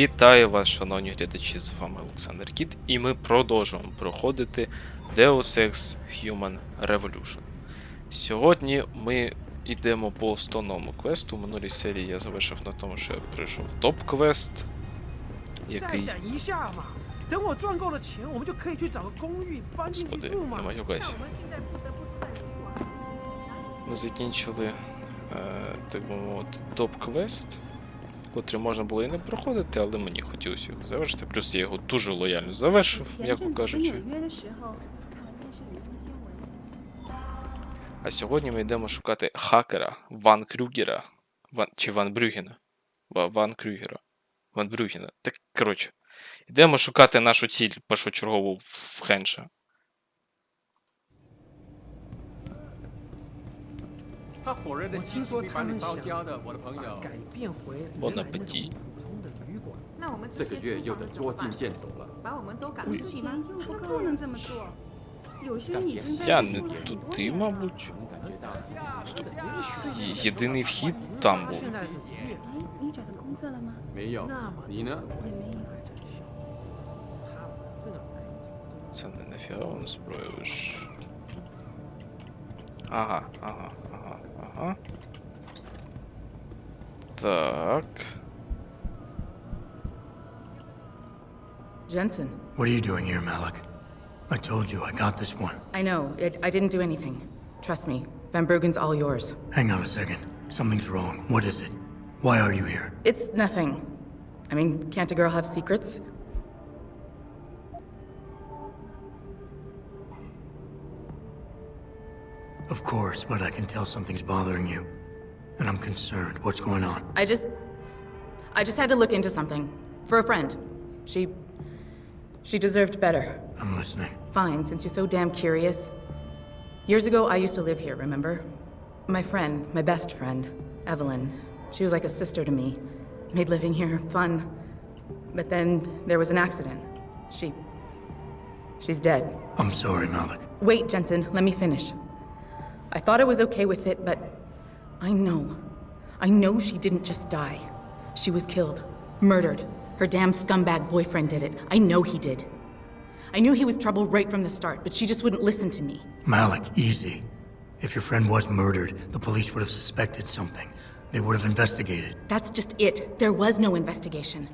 Вітаю вас, шановні глядачі, з вами Олександр Кіт, і ми продовжуємо проходити Deus Ex Human Revolution. Сьогодні ми йдемо по основному квесту. У минулій серії я завершив на тому, що я прийшов топ-квест, який. Господи, не маюкайся. Ми закінчили, так би мовити, топ-квест котрі можна було і не проходити, але мені хотілося його завершити. Плюс я його дуже лояльно завершив, м'яко кажучи. А сьогодні ми йдемо шукати хакера Ван Крюгера. Ван, Чи Ван Брюгена. Ван Крюгера. Ван Брюгена. Так коротше. Йдемо шукати нашу ціль першочергову в Хенша. 他火热的我气听说他息会把你们想烧焦的，我的朋友。改变回 Bon 原来那种 appétit 普通的旅馆。那我们这个月又得捉襟见肘了。把我们都赶之出去吗？前又不不能这么做，有些女生 Я 在 не 这住了很多 туди, 年了。 мабуть. 能感觉到 Стоп. Є- Єдиний вхід там був. 现在是越哎，你找到工作了吗？没有那么？你呢？也没有。还在笑，他们这样可以怎么 Це не нафігована зброя ж. Ага, ага, ага, Tak. Jensen. What are you doing here, Malik? I told you I got this one. I know. It, I didn't do anything. Trust me. Van Bruggen's all yours. Hang on a second. Something's wrong. What is it? Why are you here? It's nothing. I mean, can't a girl have secrets? Of course, but I can tell something's bothering you. And I'm concerned. What's going on? I just. I just had to look into something. For a friend. She. She deserved better. I'm listening. Fine, since you're so damn curious. Years ago, I used to live here, remember? My friend, my best friend, Evelyn. She was like a sister to me. Made living here fun. But then there was an accident. She. She's dead. I'm sorry, Malik. Wait, Jensen, let me finish. I thought I was okay with it, but I know. I know she didn't just die. She was killed. Murdered. Her damn scumbag boyfriend did it. I know he did. I knew he was trouble right from the start, but she just wouldn't listen to me. Malik, easy. If your friend was murdered, the police would have suspected something. They would have investigated. That's just it. There was no investigation.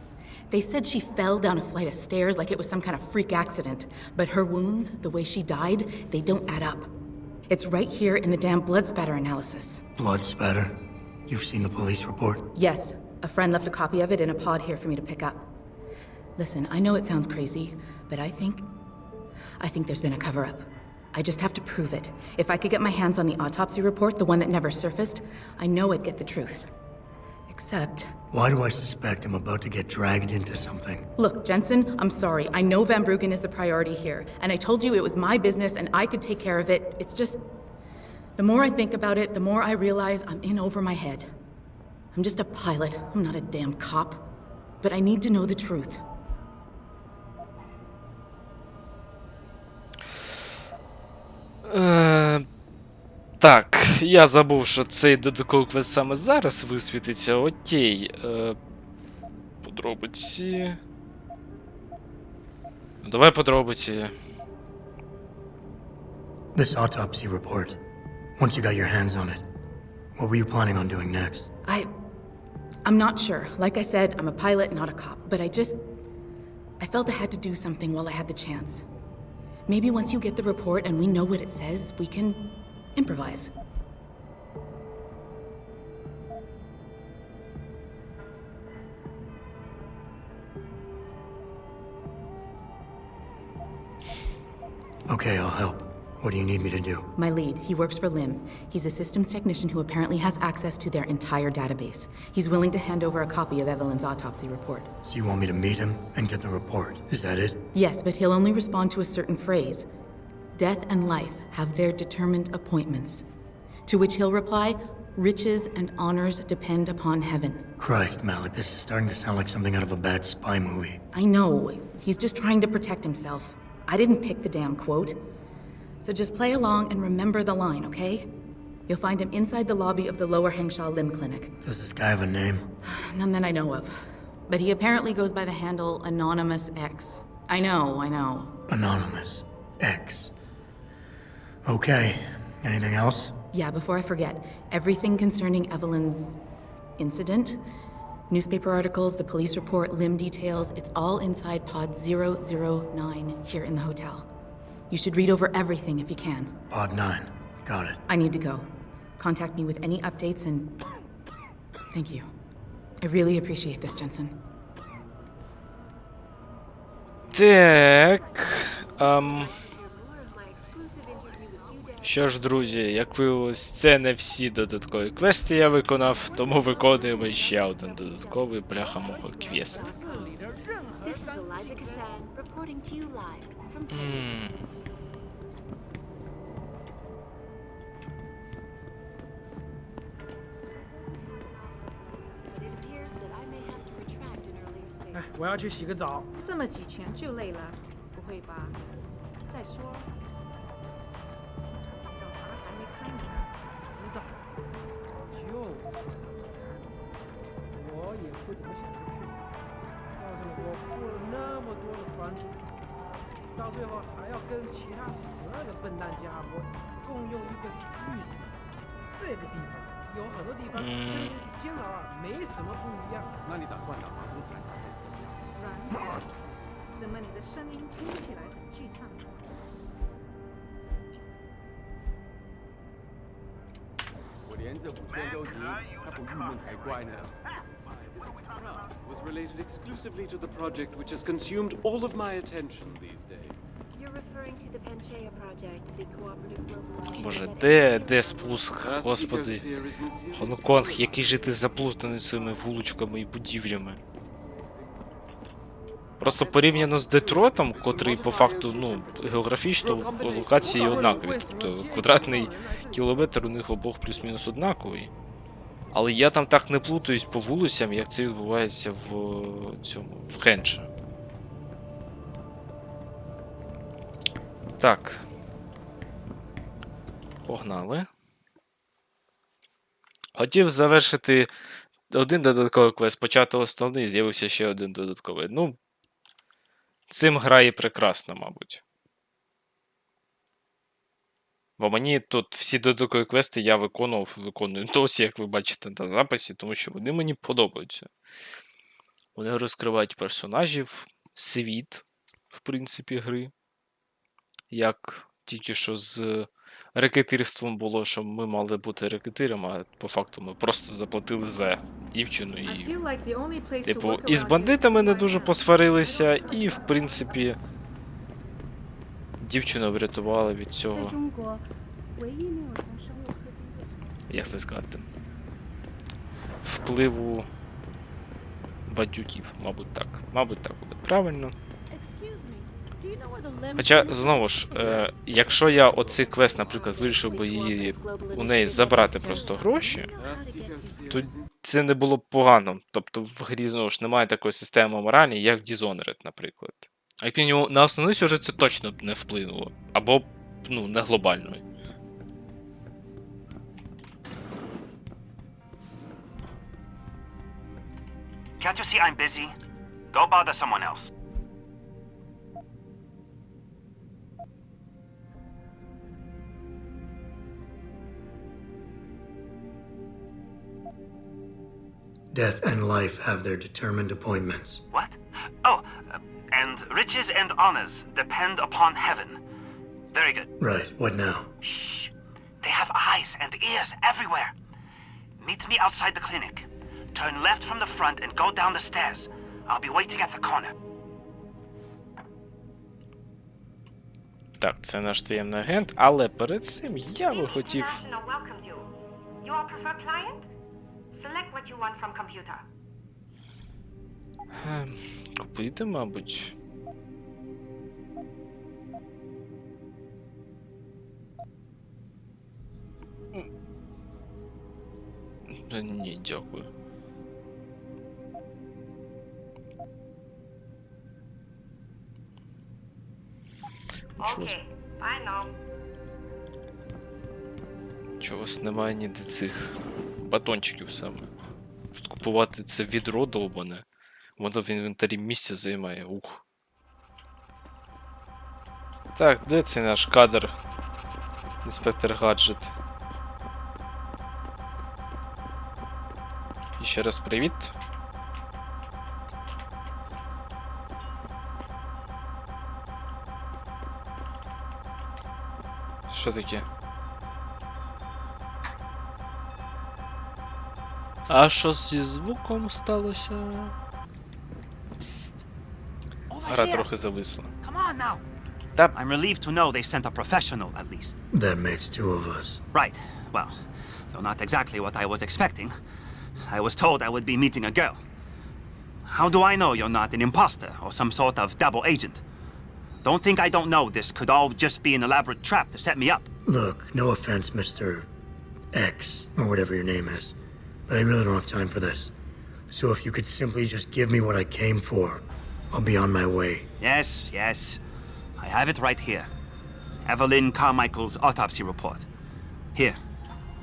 They said she fell down a flight of stairs like it was some kind of freak accident. But her wounds, the way she died, they don't add up. It's right here in the damn blood spatter analysis. Blood spatter. You've seen the police report? Yes, a friend left a copy of it in a pod here for me to pick up. Listen, I know it sounds crazy, but I think. I think there's been a cover up. I just have to prove it. If I could get my hands on the autopsy report, the one that never surfaced, I know I'd get the truth. Except. Why do I suspect I'm about to get dragged into something? Look, Jensen, I'm sorry. I know Van Bruggen is the priority here, and I told you it was my business and I could take care of it. It's just. The more I think about it, the more I realize I'm in over my head. I'm just a pilot, I'm not a damn cop. But I need to know the truth. Е, так, я забув, що цей додатковий квест саме зараз висвітиться. Окей. Е, подробиці. Ну, Давай подробиці. This autopsy report. Once you got your hands on it, what were you planning on doing next? I. I'm not sure. Like I said, I'm a pilot, not a cop. But I just. I felt I had to do something while I had the chance. Maybe once you get the report and we know what it says, we can improvise. Okay, I'll help. What do you need me to do? My lead, he works for LIM. He's a systems technician who apparently has access to their entire database. He's willing to hand over a copy of Evelyn's autopsy report. So you want me to meet him and get the report? Is that it? Yes, but he'll only respond to a certain phrase Death and life have their determined appointments. To which he'll reply, Riches and honors depend upon heaven. Christ, Malik, this is starting to sound like something out of a bad spy movie. I know, he's just trying to protect himself. I didn't pick the damn quote. So just play along and remember the line, okay? You'll find him inside the lobby of the Lower Hengsha Limb Clinic. Does this guy have a name? None that I know of. But he apparently goes by the handle Anonymous X. I know, I know. Anonymous. X. Okay. Anything else? Yeah, before I forget, everything concerning Evelyn's incident newspaper articles, the police report, limb details it's all inside pod 009 here in the hotel. You should read over everything if you can. Pod 9. Got it. I need to go. Contact me with any updates and. Thank you. I really appreciate this, Jensen. Так. Ем, що ж, друзі, як виявилось, це не всі додаткові квести я виконав, тому виконуємо ще один додатковий бляха-муха квест. 市里的任何 This is Eliza Cassan reporting to you live from М, but it appears that I may have to retract an earlier 哎 statement.，我要去洗个澡。这么几拳就累了，不会吧？再说， 最后还要跟其他十二个笨蛋家伙共用一个浴室。这个地方有很多地方跟嗯监牢啊没什么不一样。那你打算打防空弹还是怎么样？软怎么你的声音听起来很沮丧？我连这五圈都赢，他不郁闷才怪呢。Related exclusively to the project which has consumed all of my attention these days. You're referring to the Panchea project, the cooperative global Боже, де, де спуск, господи. Гонконг, який же ти заплутаний цими вуличками і будівлями. Просто порівняно з Детройтом, котрий по факту, ну, географічно локації однакові. Тобто квадратний кілометр у них обох плюс-мінус однаковий. Але я там так не плутаюсь по вулицям, як це відбувається в е, цьому, в Хенше. Так. Погнали. Хотів завершити один додатковий квест, почати основний, з'явився ще один додатковий. Ну, цим грає прекрасно, мабуть. Бо мені тут всі додаткові квести я виконував, виконую досі, як ви бачите на записі, тому що вони мені подобаються. Вони розкривають персонажів, світ, в принципі, гри. Як тільки що з рекетирством було, що ми мали бути рекетирами, а по факту ми просто заплатили за дівчину і. Типу, і з бандитами не дуже посварилися, і, в принципі, дівчину врятували від цього. Як це сказати? Впливу бадюків, мабуть, так. Мабуть, так буде правильно. Хоча, знову ж, е, якщо я оцей квест, наприклад, вирішив би її у неї забрати просто гроші, то це не було б погано. Тобто в грі знову ж немає такої системи моралі, як в Dishonored, наприклад. А як мінімум, на основний сюжет це точно б не вплинуло. Або, ну, не глобально. Can't you see I'm busy? Go bother someone else. Death and life have their determined appointments. What? Oh, uh, and riches and honors depend upon heaven. Very good. Right, what now? Shh. They have eyes and ears everywhere. Meet me outside the clinic. Turn left from the front and go down the stairs. I'll be waiting at the corner. Так, це наш таємний агент, але перед цим я би хотів. International welcomes you. Your preferred client? Select what you want from computer. Ем, Купити, мабуть. Та Ні, дякую. Чого, Okay, чого вас немає ніде цих батончиків саме? Просто купувати це відро довбане. Воно в інвентарі місця займає. Ух. Так, де цей наш кадр? Інспектор гаджет. І ще раз привіт. Що таке? А що зі звуком сталося? Гра трохи зависла. Come on now. That- I'm relieved to know they sent a professional at least. That makes two of us. Right. Well, though not exactly what I was expecting. I was told I would be meeting a girl. How do I know you're not an imposter or some sort of double agent? Don't think I don't know this could all just be an elaborate trap to set me up. Look, no offense, Mr. X, or whatever your name is, but I really don't have time for this. So if you could simply just give me what I came for, I'll be on my way. Yes, yes. I have it right here. Evelyn Carmichael's autopsy report. Here,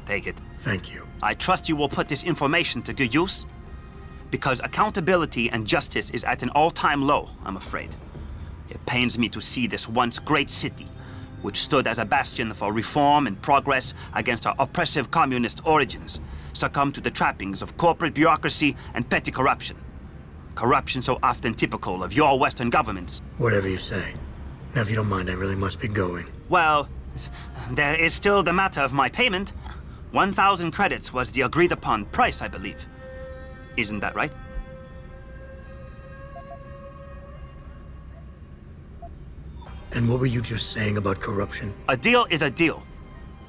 take it. Thank you. I trust you will put this information to good use. Because accountability and justice is at an all time low, I'm afraid. It pains me to see this once great city, which stood as a bastion for reform and progress against our oppressive communist origins, succumb to the trappings of corporate bureaucracy and petty corruption. Corruption so often typical of your Western governments. Whatever you say. Now, if you don't mind, I really must be going. Well, there is still the matter of my payment. 1,000 credits was the agreed upon price, I believe. Isn't that right? And what were you just saying about corruption? A deal is a deal.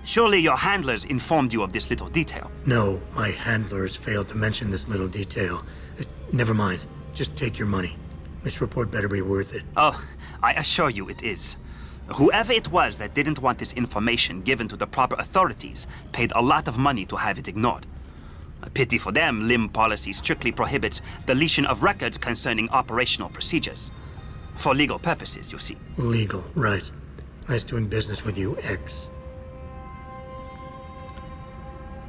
Surely your handlers informed you of this little detail. No, my handlers failed to mention this little detail. Uh, Never mind. Just take your money. This report better be worth it. Oh, I assure you it is. Whoever it was that didn't want this information given to the proper authorities paid a lot of money to have it ignored. A pity for them, LIM policy strictly prohibits deletion of records concerning operational procedures. For legal purposes, you see. Legal, right. Nice doing business with you, X.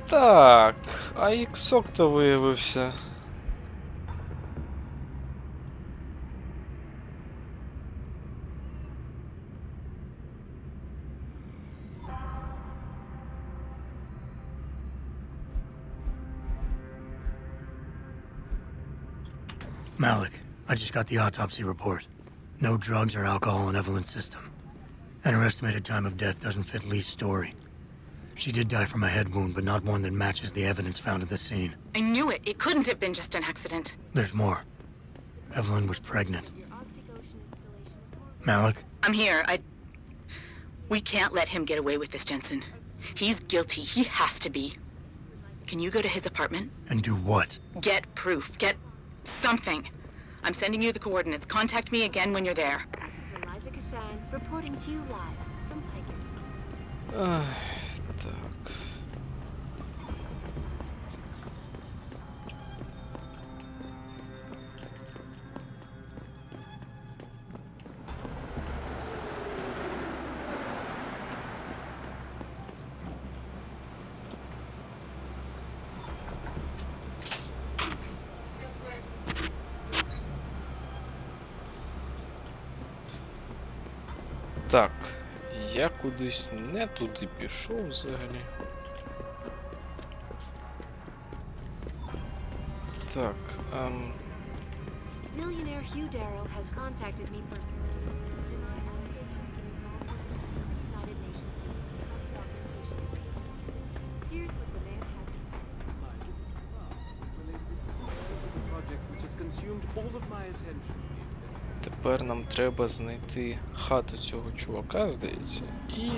Так, а іксок-то виявився. I just got the autopsy report. No drugs or alcohol in Evelyn's system. And her estimated time of death doesn't fit Lee's story. She did die from a head wound, but not one that matches the evidence found at the scene. I knew it. It couldn't have been just an accident. There's more. Evelyn was pregnant. Malik, I'm here. I. We can't let him get away with this, Jensen. He's guilty. He has to be. Can you go to his apartment? and do what? Get proof. Get something. I'm sending you the coordinates. Contact me again when you're there. This is Eliza Cassan reporting to you live from Piker. Ах, так. Так, я кудись не туди пішов взагалі. Так, ем, Millionaire Hugh Darrow has contacted me personally. Тепер нам треба знайти хату цього чувака, здається, і.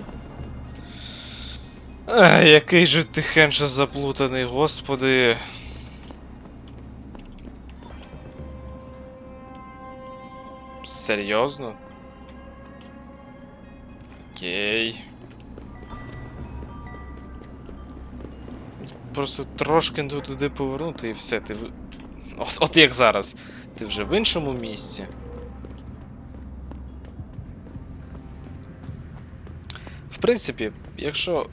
Ах, який же ти хенша заплутаний, господи. Серйозно? Окей. Просто трошки туди повернути і все, ти. От, от як зараз. Ти вже в іншому місці. принципі, якщо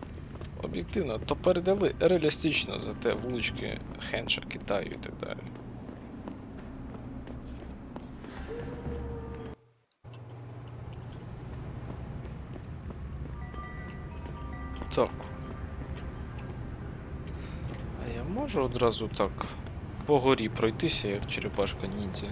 об'єктивно, то передали реалістично за те вулички Хенша, Китаю і так далі. Так. А я можу одразу так по горі пройтися, як черепашка ніндзя?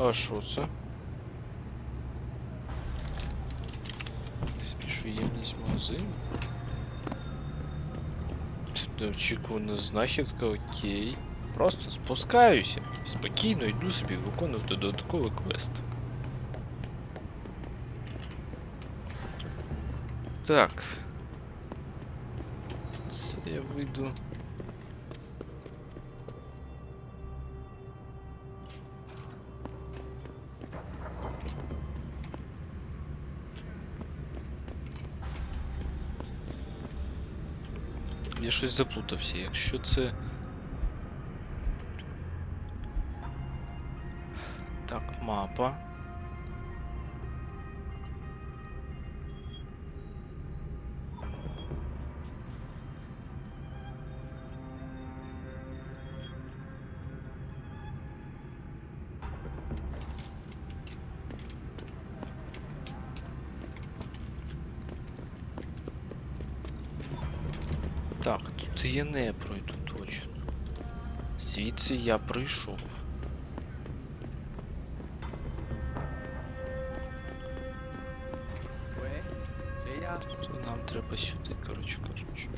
А що це? Спішу ємність магазину. Неочікувана знахідка, окей. Просто спускаюся. Спокійно йду собі виконувати додатковий квест. Так. Це я вийду. Я щось заплутався. Якщо це. Так, мапа. я не пройду точно. Звідси я прийшов.喂，谁呀？ То нам треба сюди, коротше кажучи.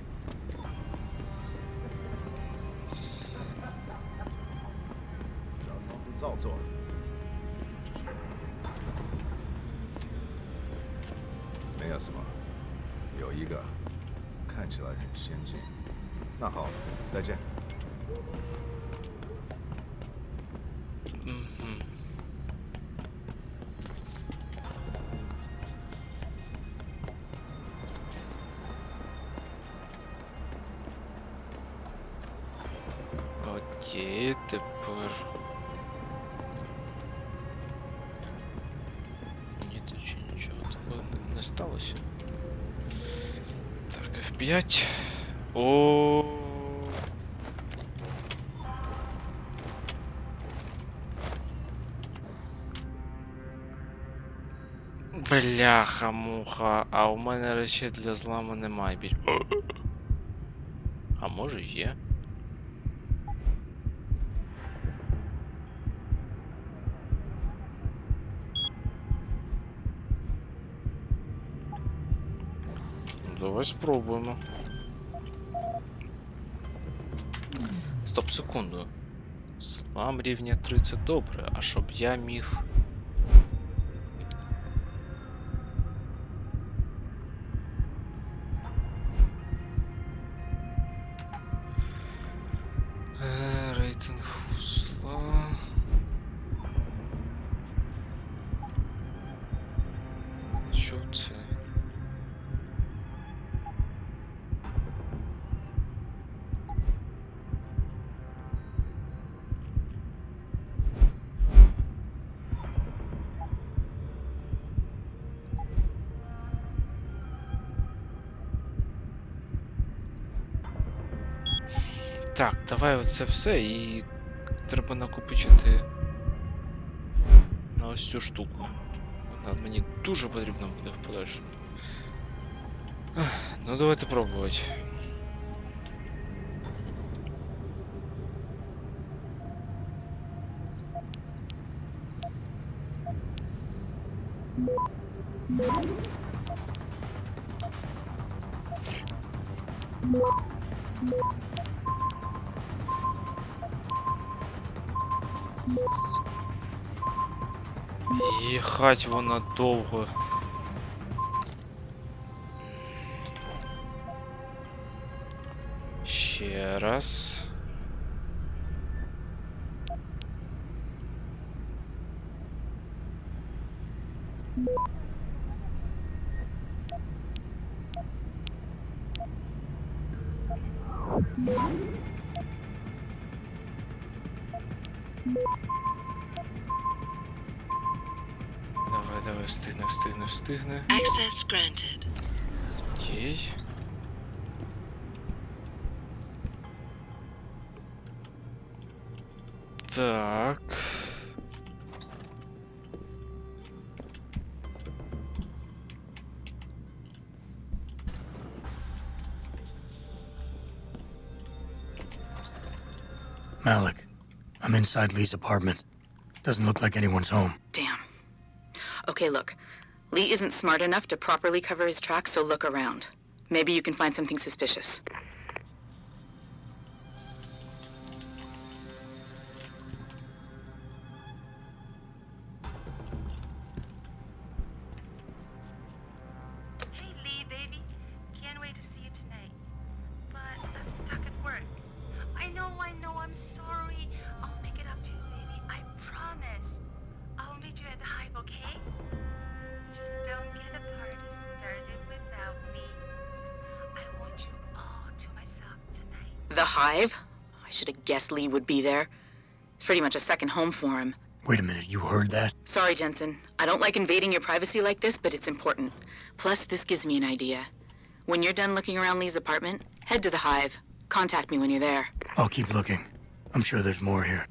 小曹不造作。没有什么，有一个看起来很先进。 那好，再见。 Мгм. Окей, тепер. Ні, тут ще нічого такого не, не сталося. Так, F5. О. Бляха, муха, а у мене речей для зламу немає біль. А може є? Ну, Давай спробуємо. Стоп, секунду. Слам рівня 3 це добре, а щоб я міг. Е, Рейтинг усла. Що це? Так, давай оце все і треба накопичити на ось цю штуку. Вона мені дуже потрібна буде в подальшому. Ну давайте пробувати. Пхать вона довго. Ще раз. Thank you. давай, встигне, встигне, встигне. Access granted. Окей. Так. Malik, I'm inside Lee's apartment. Doesn't look like anyone's home. Damn. Okay, look. Lee isn't smart enough to properly cover his tracks, so look around. Maybe you can find something suspicious. The Hive? I should have guessed Lee would be there. It's pretty much a second home for him. Wait a minute, you heard that? Sorry, Jensen. I don't like invading your privacy like this, but it's important. Plus, this gives me an idea. When you're done looking around Lee's apartment, head to the Hive. Contact me when you're there. I'll keep looking. I'm sure there's more here.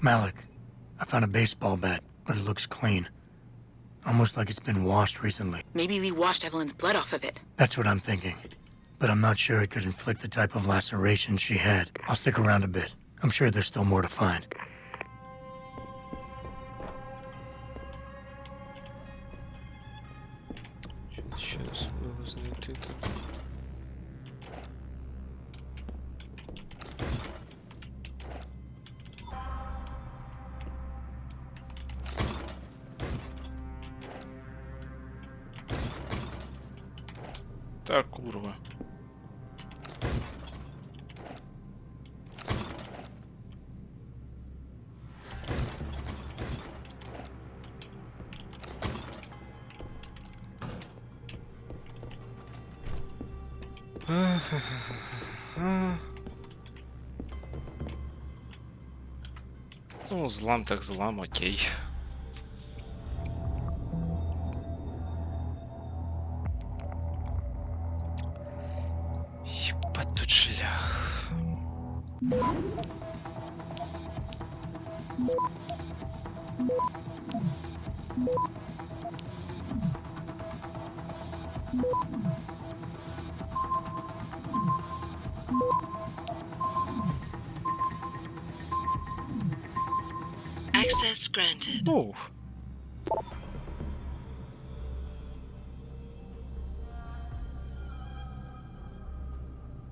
Malik, I found a baseball bat, but it looks clean. Almost like it's been washed recently. Maybe Lee washed Evelyn's blood off of it. That's what I'm thinking But I'm not sure it could inflict the type of laceration she had. I'll stick around a bit. I'm sure there's still more to find. Щас можу знайти тут. Та Ну, злам так злам, окей. Access granted. Ну.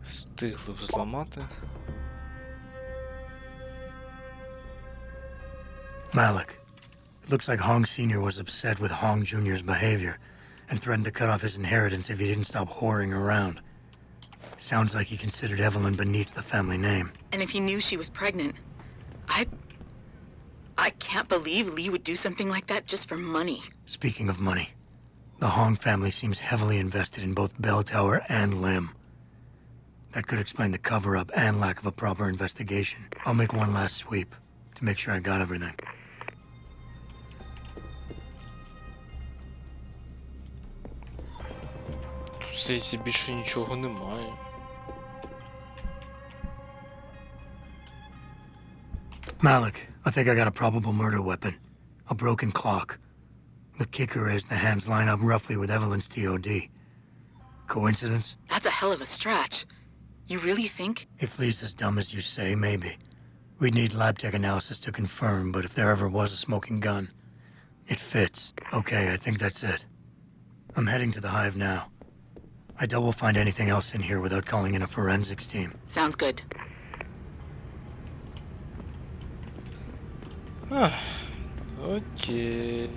Встигли взламати. Malik, it looks like Hong Sr. was upset with Hong Jr.'s behavior and threatened to cut off his inheritance if he didn't stop whoring around. Sounds like he considered Evelyn beneath the family name. And if he knew she was pregnant, I. I can't believe Lee would do something like that just for money. Speaking of money, the Hong family seems heavily invested in both Bell Tower and Lim. That could explain the cover up and lack of a proper investigation. I'll make one last sweep to make sure I got everything. Тут здається більше нічого немає. Malik, I think I got a probable murder weapon. A broken clock. The kicker is the hands line up roughly with Evelyn's TOD. Coincidence? That's a hell of a stretch. You really think? If Lee's as dumb as you say, maybe. We'd need lab tech analysis to confirm, but if there ever was a smoking gun, it fits. Okay, I think that's it. I'm heading to the hive now. I doubt we'll find anything else in here without calling in a forensics team. Sounds good. 아, 어찌.